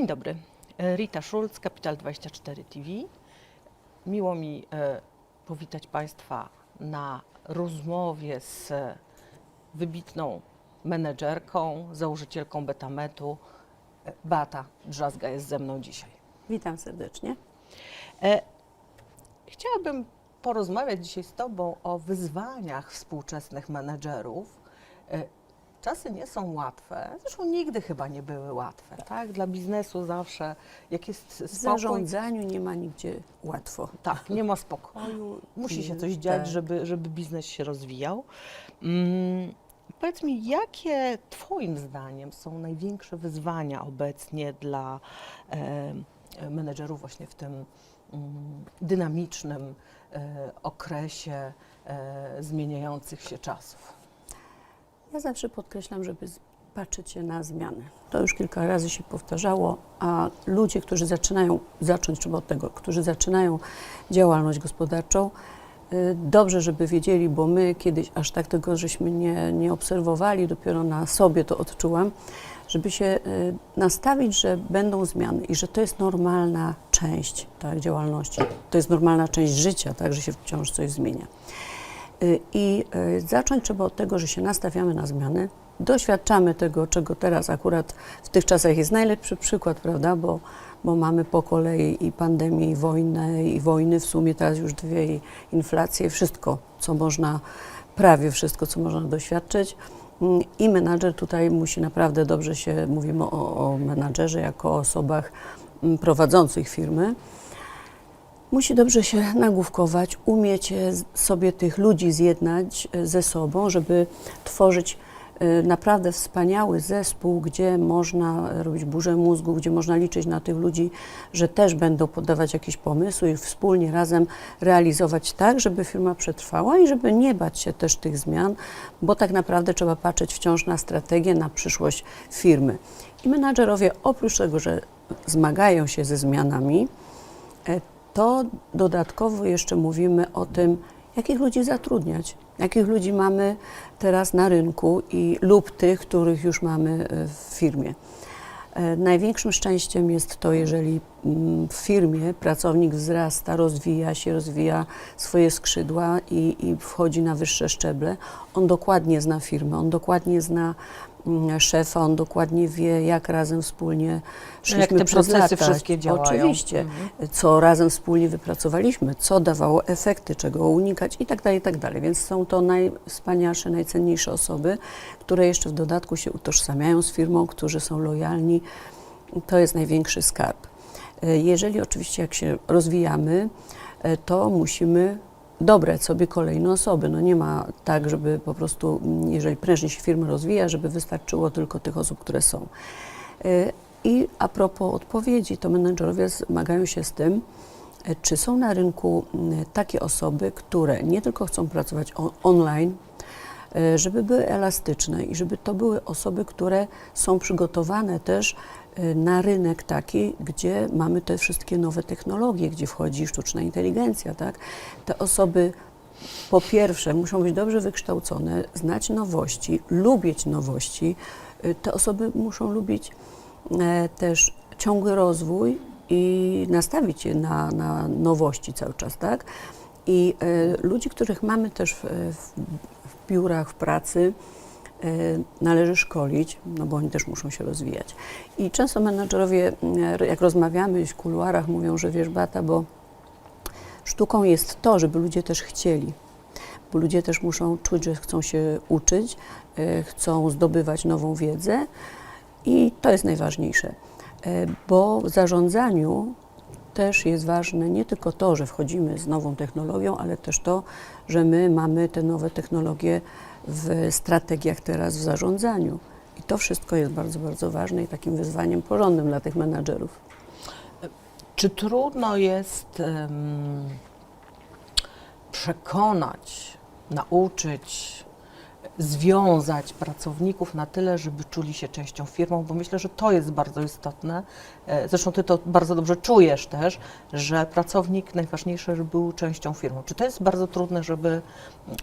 Dzień dobry. E, Rita Schulz, Kapital 24 TV. Miło mi e, powitać Państwa na rozmowie z wybitną menedżerką, założycielką Betametu. E, Beata Drzazga jest ze mną dzisiaj. Witam serdecznie. Chciałabym porozmawiać dzisiaj z Tobą o wyzwaniach współczesnych menedżerów. Czasy nie są łatwe, zresztą nigdy chyba nie były łatwe, tak? Dla biznesu zawsze, jak jest W spokój, zarządzaniu nie ma nigdzie łatwo. tak, nie ma spokoju, musi się coś dziać, Tak. żeby, żeby biznes się rozwijał. Mm, powiedz mi, jakie Twoim zdaniem są największe wyzwania obecnie dla e, menedżerów właśnie w tym mm, dynamicznym e, okresie e, zmieniających się czasów? Ja zawsze podkreślam, żeby patrzeć się na zmiany. To już kilka razy się powtarzało, a ludzie, którzy zaczynają, zacząć trzeba od tego, którzy zaczynają działalność gospodarczą, y, dobrze, żeby wiedzieli, bo my kiedyś aż tak tego żeśmy nie, nie obserwowali, dopiero na sobie to odczułam, żeby się y, nastawić, że będą zmiany i że to jest normalna część tak, działalności. To jest normalna część życia, tak, że się wciąż coś zmienia. Y, I y, zacząć trzeba od tego, że się nastawiamy na zmiany, doświadczamy tego, czego teraz akurat w tych czasach jest najlepszy przykład, prawda, bo, bo mamy po kolei i pandemię, i wojnę, i wojny, w sumie teraz już dwie, i inflację, wszystko, co można, prawie wszystko, co można doświadczyć. Mm, I menadżer tutaj musi naprawdę dobrze się, mówimy o, o menadżerze jako o osobach mm, prowadzących firmy, musi dobrze się nagłówkować, umieć e, sobie tych ludzi zjednać e, ze sobą, żeby tworzyć e, naprawdę wspaniały zespół, gdzie można robić burzę mózgu, gdzie można liczyć na tych ludzi, że też będą podawać jakieś pomysły i wspólnie razem realizować tak, żeby firma przetrwała i żeby nie bać się też tych zmian, bo tak naprawdę trzeba patrzeć wciąż na strategię, na przyszłość firmy. I menadżerowie oprócz tego, że zmagają się ze zmianami, to dodatkowo jeszcze mówimy o tym, jakich ludzi zatrudniać, jakich ludzi mamy teraz na rynku i lub tych, których już mamy e, w firmie. E, Największym szczęściem jest to, jeżeli mm, w firmie pracownik wzrasta, rozwija się, rozwija swoje skrzydła i, i wchodzi na wyższe szczeble. On dokładnie zna firmę, on dokładnie zna mm, szefa, on dokładnie wie, jak razem wspólnie szliśmy jak te przez procesy lata. wszystkie działają. Oczywiście, Mhm. co razem wspólnie wypracowaliśmy, co dawało efekty, czego unikać i tak dalej, i tak dalej. Więc są to najwspanialsze, najcenniejsze osoby, które jeszcze w dodatku się utożsamiają z firmą, którzy są lojalni. To jest największy skarb. E, Jeżeli oczywiście jak się rozwijamy, e, to musimy dobrać sobie kolejne osoby. No nie ma tak, żeby po prostu, mm, jeżeli prężnie się firma rozwija, żeby wystarczyło tylko tych osób, które są. E, I a propos odpowiedzi, to menedżerowie zmagają się z tym, e, czy są na rynku mm, takie osoby, które nie tylko chcą pracować on- online, e, żeby były elastyczne i żeby to były osoby, które są przygotowane też na rynek taki, gdzie mamy te wszystkie nowe technologie, gdzie wchodzi sztuczna inteligencja, tak? Te osoby po pierwsze muszą być dobrze wykształcone, znać nowości, lubić nowości. Y, Te osoby muszą lubić e, też ciągły rozwój i nastawić się na, na nowości cały czas, tak? I e, ludzi, których mamy też w, w, biurach, w pracy, należy szkolić, no bo oni też muszą się rozwijać. I często menadżerowie, mm, jak rozmawiamy w kuluarach, mówią, że wiesz, Bata, bo sztuką jest to, żeby ludzie też chcieli, bo ludzie też muszą czuć, że chcą się uczyć, e, chcą zdobywać nową wiedzę. I to jest najważniejsze, bo w zarządzaniu też jest ważne nie tylko to, że wchodzimy z nową technologią, ale też to, że my mamy te nowe technologie w strategiach teraz w zarządzaniu. I to wszystko jest bardzo, bardzo ważne i takim wyzwaniem porządnym dla tych menadżerów. Czy trudno jest em, przekonać, nauczyć związać pracowników na tyle, żeby czuli się częścią firmą, bo myślę, że to jest bardzo istotne. E, Zresztą ty to bardzo dobrze czujesz też, że pracownik najważniejsze, żeby był częścią firmy. Czy to jest bardzo trudne, żeby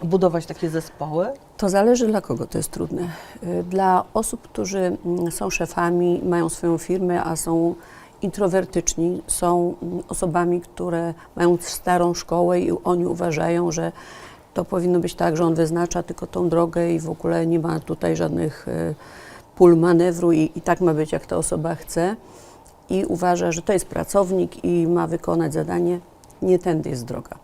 budować takie zespoły? To zależy dla kogo to jest trudne. Y, Dla osób, którzy mm, są szefami, mają swoją firmę, a są introwertyczni, są mm, osobami, które mają starą szkołę i oni uważają, że to powinno być tak, że on wyznacza tylko tą drogę i w ogóle nie ma tutaj żadnych y, pól manewru i, i tak ma być, jak ta osoba chce i uważa, że to jest pracownik i ma wykonać zadanie. Nie tędy jest droga.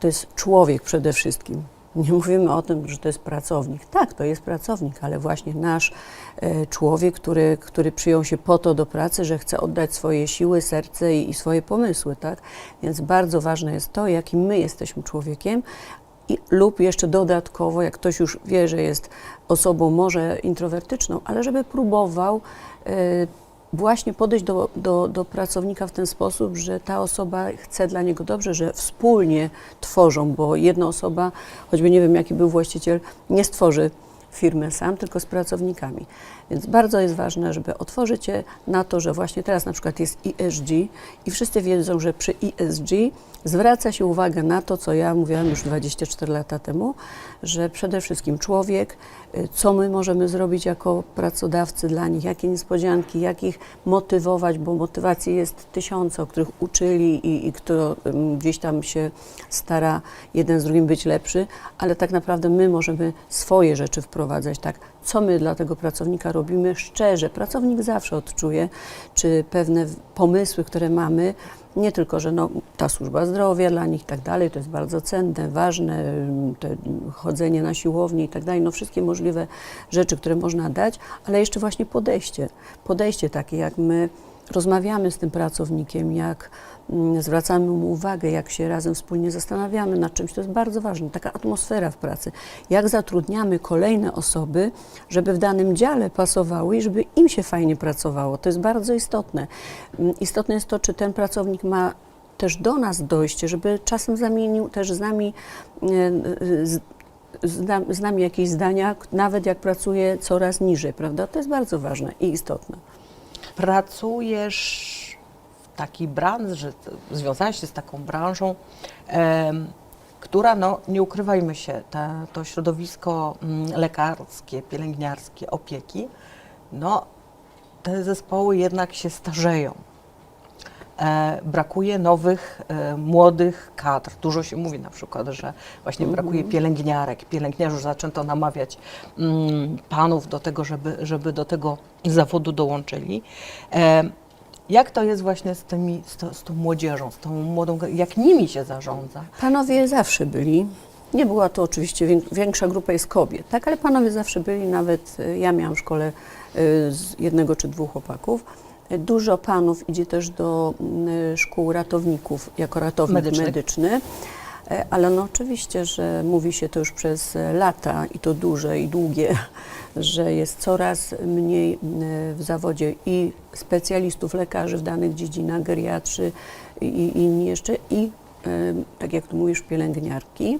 To jest człowiek przede wszystkim. Nie mówimy o tym, że to jest pracownik. Tak, to jest pracownik, ale właśnie nasz e, człowiek, który, który przyjął się po to do pracy, że chce oddać swoje siły, serce i, i swoje pomysły, tak? Więc bardzo ważne jest to, jakim my jesteśmy człowiekiem, lub jeszcze dodatkowo, jak ktoś już wie, że jest osobą może introwertyczną, ale żeby próbował e, właśnie podejść do, do, do pracownika w ten sposób, że ta osoba chce dla niego dobrze, że wspólnie tworzą, bo jedna osoba, choćby nie wiem jaki był właściciel, nie stworzy firmy sam, tylko z pracownikami. Więc bardzo jest ważne, żeby otworzyć się na to, że właśnie teraz na przykład jest ESG i wszyscy wiedzą, że przy ESG zwraca się uwagę na to, co ja mówiłam już 24 lata temu, że przede wszystkim człowiek, co my możemy zrobić jako pracodawcy dla nich, jakie niespodzianki, jak ich motywować, bo motywacji jest tysiące, o których uczyli i, i kto gdzieś tam się stara jeden z drugim być lepszy, ale tak naprawdę my możemy swoje rzeczy wprowadzać, tak, co my dla tego pracownika robimy szczerze. Pracownik zawsze odczuje, czy pewne pomysły, które mamy, nie tylko, że no, ta służba zdrowia dla nich i tak dalej, to jest bardzo cenne, ważne, te, ym, chodzenie na siłownię i tak dalej, no wszystkie możliwe rzeczy, które można dać, ale jeszcze właśnie podejście. Podejście takie, jak my rozmawiamy z tym pracownikiem, jak mm, zwracamy mu uwagę, jak się razem wspólnie zastanawiamy nad czymś, to jest bardzo ważne. Taka atmosfera w pracy. Jak zatrudniamy kolejne osoby, żeby w danym dziale pasowały i żeby im się fajnie pracowało. To jest bardzo istotne. Mm, Istotne jest to, czy ten pracownik ma też do nas dojście, żeby czasem zamienił też z nami, e, e, z, z, nam- z nami jakieś zdania, nawet jak pracuje coraz niżej, prawda? To jest bardzo ważne i istotne. Pracujesz w takiej branży, związałaś się z taką branżą, która, no nie ukrywajmy się, te, to środowisko mm, lekarskie, pielęgniarskie, opieki, no te zespoły jednak się starzeją. E, brakuje nowych, e, młodych kadr. Dużo się mówi na przykład, że właśnie brakuje pielęgniarek. Pielęgniarzy zaczęto namawiać mm, panów do tego, żeby, żeby do tego zawodu dołączyli. E, jak to jest właśnie z, tymi, z, to, z tą młodzieżą, z tą młodą, jak nimi się zarządza? Panowie zawsze byli. Nie była to oczywiście wię- większa grupa jest kobiet, tak, ale panowie zawsze byli. Nawet ja miałam w szkole z jednego czy dwóch chłopaków. Dużo panów idzie też do y, szkół ratowników jako ratownik medyczny. E, Ale no oczywiście, że mówi się to już przez e, lata i to duże i długie, że jest coraz mniej m, w zawodzie i specjalistów, lekarzy w danych dziedzinach, geriatrzy i, i inni jeszcze i e, tak jak tu mówisz, pielęgniarki.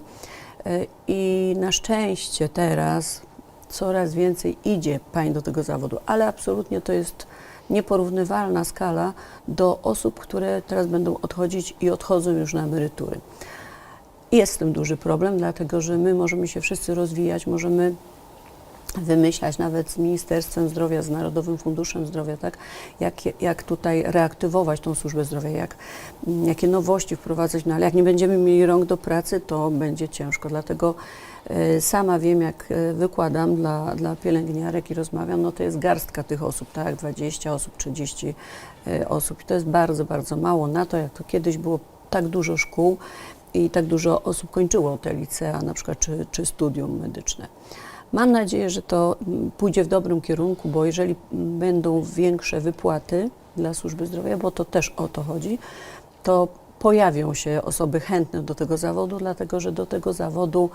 E, I na szczęście teraz coraz więcej idzie pań do tego zawodu, ale absolutnie to jest nieporównywalna skala do osób, które teraz będą odchodzić i odchodzą już na emerytury. Jest z tym duży problem, dlatego że my możemy się wszyscy rozwijać, możemy wymyślać nawet z Ministerstwem Zdrowia, z Narodowym Funduszem Zdrowia, tak, jak, jak tutaj reaktywować tą służbę zdrowia, jak, jakie nowości wprowadzać, no ale jak nie będziemy mieli rąk do pracy, to będzie ciężko. Dlatego e, sama wiem, jak e, wykładam dla, dla pielęgniarek i rozmawiam, no to jest garstka tych osób, tak, 20 osób, 30 e, osób i to jest bardzo, bardzo mało na to, jak to kiedyś było tak dużo szkół i tak dużo osób kończyło te licea na przykład, czy, czy studium medyczne. Mam nadzieję, że to mm, pójdzie w dobrym kierunku, bo jeżeli będą większe wypłaty dla służby zdrowia, bo to też o to chodzi, to pojawią się osoby chętne do tego zawodu, dlatego że do tego zawodu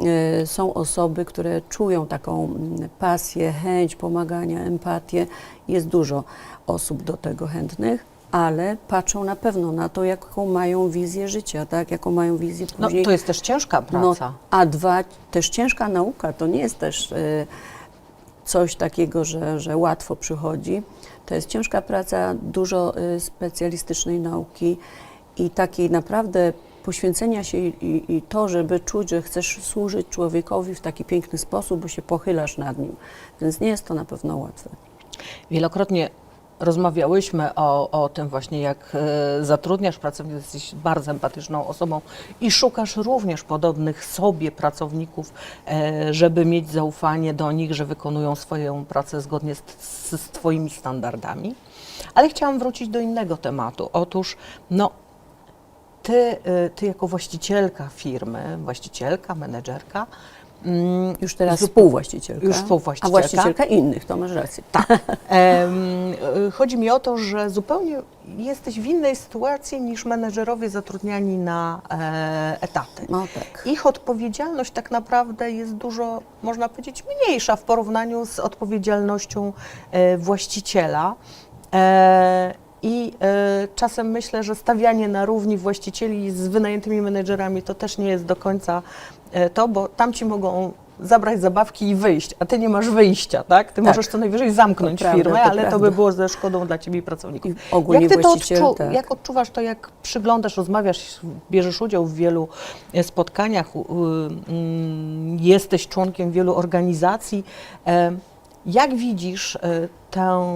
e, są osoby, które czują taką mm, pasję, chęć pomagania, empatię. Jest dużo osób do tego chętnych. Ale patrzą na pewno na to, jaką mają wizję życia, tak? jaką mają wizję No, później. to jest też ciężka praca. No, a dwa, też ciężka nauka, to nie jest też y, coś takiego, że, że łatwo przychodzi. To jest ciężka praca, dużo y, specjalistycznej nauki i takiej naprawdę poświęcenia się i, i, i to, żeby czuć, że chcesz służyć człowiekowi w taki piękny sposób, bo się pochylasz nad nim. Więc nie jest to na pewno łatwe. Wielokrotnie rozmawiałyśmy o, o tym właśnie, jak e, zatrudniasz pracowników, jesteś bardzo empatyczną osobą i szukasz również podobnych sobie pracowników, e, żeby mieć zaufanie do nich, że wykonują swoją pracę zgodnie z, z, Twoimi standardami. Ale chciałam wrócić do innego tematu. Otóż, no, ty, e, ty jako właścicielka firmy, właścicielka, menedżerka, Już teraz współwłaścicielka, Już a współwłaścicielka. właścicielka innych, to masz rację. Em, y, Chodzi mi o to, że zupełnie jesteś w innej sytuacji niż menedżerowie zatrudniani na e, etaty. No tak. Ich odpowiedzialność tak naprawdę jest dużo, można powiedzieć, mniejsza w porównaniu z odpowiedzialnością e, właściciela. I e, czasem myślę, że stawianie na równi właścicieli z wynajętymi menedżerami to też nie jest do końca e, to, bo tamci mogą zabrać zabawki i wyjść, a ty nie masz wyjścia, tak? Ty Tak. możesz co najwyżej zamknąć To prawda, firmę, to ale to prawda. by było ze szkodą dla ciebie i pracowników. I ogólnie Jak ty to odczu- tak. jak odczuwasz to, jak przyglądasz, rozmawiasz, bierzesz udział w wielu e, spotkaniach, mm, jesteś członkiem wielu organizacji. Jak widzisz e, tę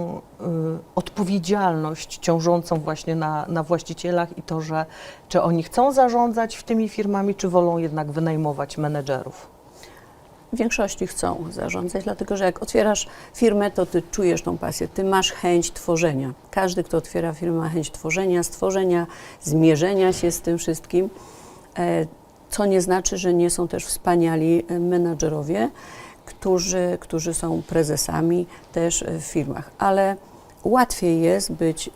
odpowiedzialność ciążącą właśnie na, na właścicielach i to, że czy oni chcą zarządzać tymi firmami, czy wolą jednak wynajmować menedżerów? W większości chcą zarządzać, dlatego że jak otwierasz firmę, to ty czujesz tą pasję, ty masz chęć tworzenia. Każdy, kto otwiera firmę, ma chęć tworzenia, stworzenia, zmierzenia się z tym wszystkim, e, co nie znaczy, że nie są też wspaniali e, menadżerowie, którzy, którzy są prezesami też w firmach. Ale łatwiej jest być e,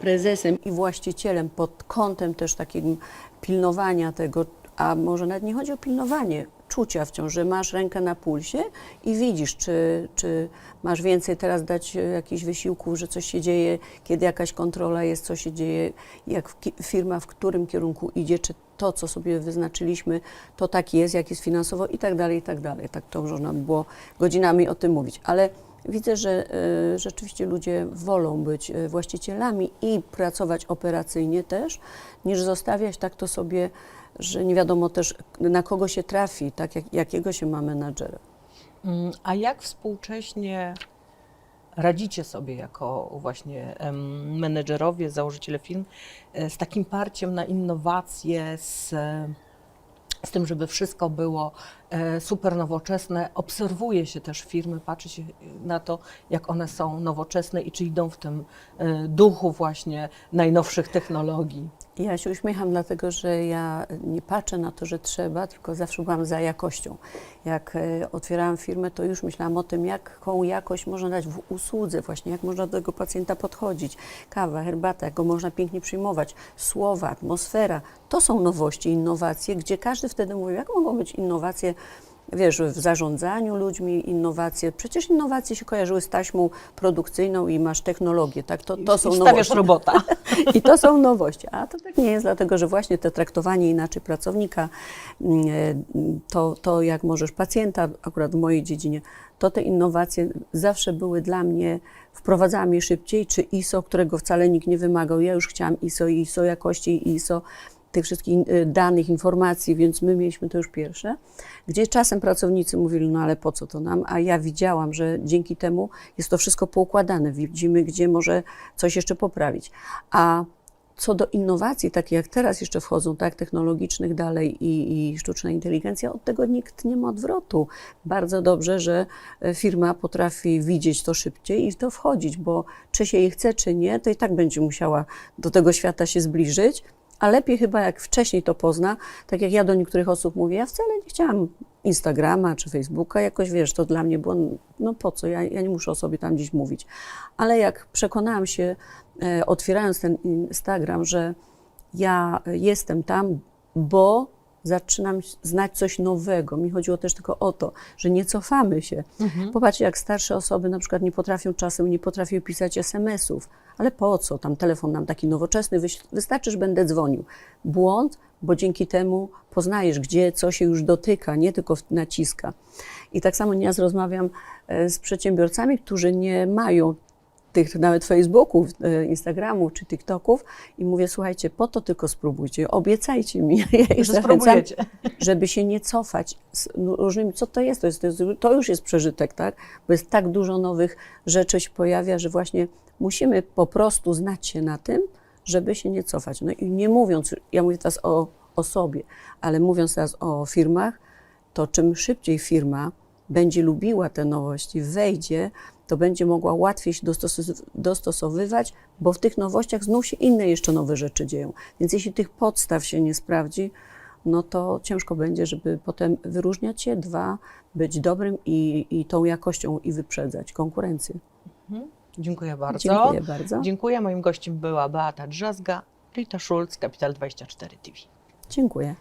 prezesem i właścicielem pod kątem też takim pilnowania tego, a może nawet nie chodzi o pilnowanie, czucia wciąż, że masz rękę na pulsie i widzisz, czy, czy masz więcej teraz dać e, jakichś wysiłków, że coś się dzieje, kiedy jakaś kontrola jest, co się dzieje, jak firma w którym kierunku idzie, czy to, co sobie wyznaczyliśmy, to tak jest, jak jest finansowo i tak dalej, i tak dalej. Tak to można by było godzinami o tym mówić, ale widzę, że e, rzeczywiście ludzie wolą być e, właścicielami i pracować operacyjnie też, niż zostawiać tak to sobie, że nie wiadomo też na kogo się trafi, tak jak, jakiego się ma menadżera. Mm, A jak współcześnie radzicie sobie jako właśnie menedżerowie, założyciele firm e, z takim parciem na innowacje, z, z tym, żeby wszystko było super nowoczesne? Obserwuje się też firmy, patrzy się na to, jak one są nowoczesne i czy idą w tym e, duchu właśnie najnowszych technologii. Ja się uśmiecham, dlatego że ja nie patrzę na to, że trzeba, tylko zawsze byłam za jakością. Jak e, otwierałam firmę, to już myślałam o tym, jaką jakość można dać w usłudze, właśnie jak można do tego pacjenta podchodzić. Kawa, herbata, jak go można pięknie przyjmować, słowa, atmosfera. To są nowości, innowacje, gdzie każdy wtedy mówi, jak mogą być innowacje wiesz, w zarządzaniu ludźmi, innowacje. Przecież innowacje się kojarzyły z taśmą produkcyjną i masz technologię, tak? To, to są I stawiasz nowości. robota. I to są nowości. A to tak nie jest, dlatego że właśnie to traktowanie inaczej pracownika, mm, e, to, to jak możesz pacjenta, akurat w mojej dziedzinie, to te innowacje zawsze były dla mnie, wprowadzałam je szybciej, czy ISO, którego wcale nikt nie wymagał. Ja już chciałam ISO, i ISO jakości, i ISO tych wszystkich e, danych, informacji, więc my mieliśmy to już pierwsze, gdzie czasem pracownicy mówili, no ale po co to nam, a ja widziałam, że dzięki temu jest to wszystko poukładane, widzimy, gdzie może coś jeszcze poprawić. A co do innowacji, takie jak teraz jeszcze wchodzą, tak, technologicznych dalej i, i sztuczna inteligencja, od tego nikt nie ma odwrotu. Bardzo dobrze, że e, firma potrafi widzieć to szybciej i w to wchodzić, bo czy się jej chce, czy nie, to i tak będzie musiała do tego świata się zbliżyć, a lepiej chyba jak wcześniej to pozna, tak jak ja do niektórych osób mówię, ja wcale nie chciałam Instagrama czy Facebooka, jakoś wiesz, to dla mnie było, no po co, ja, ja nie muszę o sobie tam gdzieś mówić. Ale jak przekonałam się, e, otwierając ten Instagram, że ja jestem tam, bo zaczynam znać coś nowego. Mi chodziło też tylko o to, że nie cofamy się. Popatrzcie, jak starsze osoby na przykład nie potrafią czasem, nie potrafią pisać SMS-ów. Ale po co? Tam telefon nam taki nowoczesny, wystarczy, że będę dzwonił. Błąd, bo dzięki temu poznajesz, gdzie co się już dotyka, nie tylko naciska. I tak samo nieraz rozmawiam e, z przedsiębiorcami, którzy nie mają tych nawet Facebooków, e, Instagramów czy TikToków i mówię, słuchajcie, po to tylko spróbujcie, obiecajcie mi. Ja ich zachęcam, żeby się nie cofać z no, różnymi, co to jest? To, jest, to, jest, to już jest przeżytek, tak? Bo jest tak dużo nowych rzeczy się pojawia, że właśnie musimy po prostu znać się na tym, żeby się nie cofać. No i nie mówiąc, ja mówię teraz o, o sobie, ale mówiąc teraz o firmach, to czym szybciej firma będzie lubiła te nowości, wejdzie, to będzie mogła łatwiej się dostos- dostosowywać, bo w tych nowościach znów się inne jeszcze nowe rzeczy dzieją. Więc jeśli tych podstaw się nie sprawdzi, no to ciężko będzie, żeby potem wyróżniać się, dwa, być dobrym i, i tą jakością i wyprzedzać konkurencję. Dziękuję bardzo. Dziękuję bardzo. Dziękuję. Moim gościem była Beata Drzazga, Rita Schulz, Kapital 24 TV. Dziękuję.